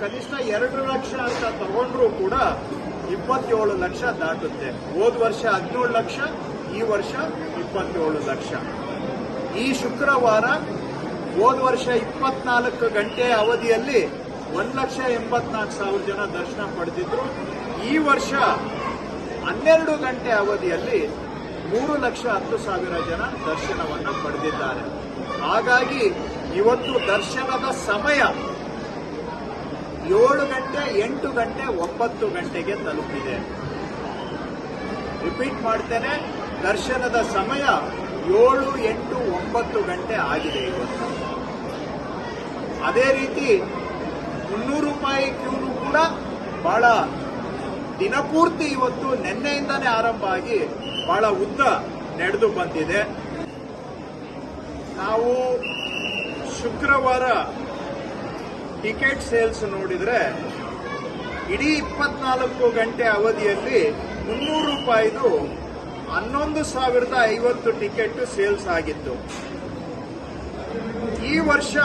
ಕನಿಷ್ಠ ಎರಡು ಲಕ್ಷ ಅಂತ ತಗೊಂಡ್ರೂ ಕೂಡ ಇಪ್ಪತ್ತೇಳು ಲಕ್ಷ ದಾಟುತ್ತೆ. ಹೋದ ವರ್ಷ ಹದಿನೇಳು ಲಕ್ಷ, ಈ ವರ್ಷ ಇಪ್ಪತ್ತೇಳು ಲಕ್ಷ. ಈ ಶುಕ್ರವಾರ ಹೋದ ವರ್ಷ ಇಪ್ಪತ್ನಾಲ್ಕು ಗಂಟೆ ಅವಧಿಯಲ್ಲಿ ಒಂದು ಲಕ್ಷ ಎಂಬತ್ನಾಲ್ಕು ಸಾವಿರ ಜನ ದರ್ಶನ ಪಡೆದಿದ್ರು. ಈ ವರ್ಷ ಹನ್ನೆರಡು ಗಂಟೆ ಅವಧಿಯಲ್ಲಿ ಮೂರು ಲಕ್ಷ ಹತ್ತು ಸಾವಿರ ಜನ ದರ್ಶನವನ್ನು ಪಡೆದಿದ್ದಾರೆ. ಹಾಗಾಗಿ ಇವತ್ತು ದರ್ಶನದ ಸಮಯ ಏಳು ಗಂಟೆ, ಎಂಟು ಗಂಟೆ, ಒಂಬತ್ತು ಗಂಟೆಗೆ ತಲುಪಿದೆ. ರಿಪೀಟ್ ಮಾಡ್ತೇನೆ, ದರ್ಶನದ ಸಮಯ ಏಳು, ಎಂಟು, ಒಂಬತ್ತು ಗಂಟೆ ಆಗಿದೆ ಇವತ್ತು. ಅದೇ ರೀತಿ ಮುನ್ನೂರು ರೂಪಾಯಿ ಕ್ಯೂನು ಕೂಡ ಬಹಳ ದಿನಪೂರ್ತಿ ಇವತ್ತು ನಿನ್ನೆಯಿಂದಾನೇ ಆರಂಭ ಆಗಿ ಬಹಳ ಉದ್ದ ನಡೆದು ಬಂದಿದೆ. ನಾವು ಶುಕ್ರವಾರ ಟಿಕೆಟ್ ಸೇಲ್ಸ್ ನೋಡಿದ್ರೆ ಇಡೀ ಇಪ್ಪತ್ನಾಲ್ಕು ಗಂಟೆ ಅವಧಿಯಲ್ಲಿ ಮುನ್ನೂರು ರೂಪಾಯಿದು ಹನ್ನೊಂದು ಸಾವಿರದ ಐವತ್ತು ಟಿಕೆಟ್ ಸೇಲ್ಸ್ ಆಗಿತ್ತು. ಈ ವರ್ಷ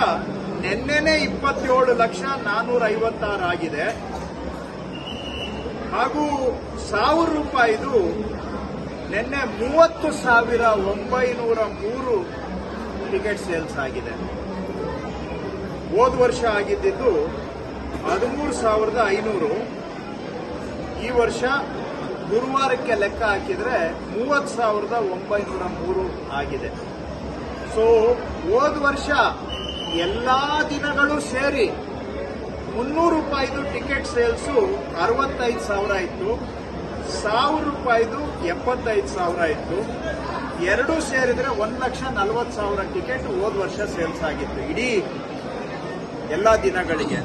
ನಿನ್ನೆನೆ ಇಪ್ಪತ್ತೇಳು ಲಕ್ಷ ನಾನ್ನೂರ ಐವತ್ತಾರು ಆಗಿದೆ. ಹಾಗೂ ಸಾವಿರ ರೂಪಾಯಿದು ನಿನ್ನೆ ಮೂವತ್ತು ಸಾವಿರ ಒಂಬೈನೂರ ಮೂರು ಟಿಕೆಟ್ ಸೇಲ್ಸ್ ಆಗಿದೆ. ಹೋದ ವರ್ಷ ಆಗಿದ್ದಿದ್ದು ಹದಿಮೂರು ಸಾವಿರದ ಐನೂರು. ಈ ವರ್ಷ ಗುರುವಾರಕ್ಕೆ ಲೆಕ್ಕ ಹಾಕಿದ್ರೆ ಮೂವತ್ತು ಸಾವಿರದ ಒಂಬೈನೂರ ಮೂರು ಆಗಿದೆ. ಸೊ ಹೋದ ವರ್ಷ ಎಲ್ಲಾ ದಿನಗಳು ಸೇರಿ ಮುನ್ನೂರು ರೂಪಾಯಿದು ಟಿಕೆಟ್ ಸೇಲ್ಸು ಅರವತ್ತೈದು ಸಾವಿರ ಇತ್ತು. ಸಾವಿರ ರೂಪಾಯಿದು ಎಪ್ಪತ್ತೈದು ಸಾವಿರ ಇತ್ತು. ಎರಡೂ ಸೇರಿದ್ರೆ ಒಂದು ಲಕ್ಷ ನಲವತ್ತು ಸಾವಿರ ಟಿಕೆಟ್ ಹೋದ ವರ್ಷ ಸೇಲ್ಸ್ ಆಗಿತ್ತು. ಇಡೀ ಎಲ್ಲ ದಿನಗಳಿಗೆ.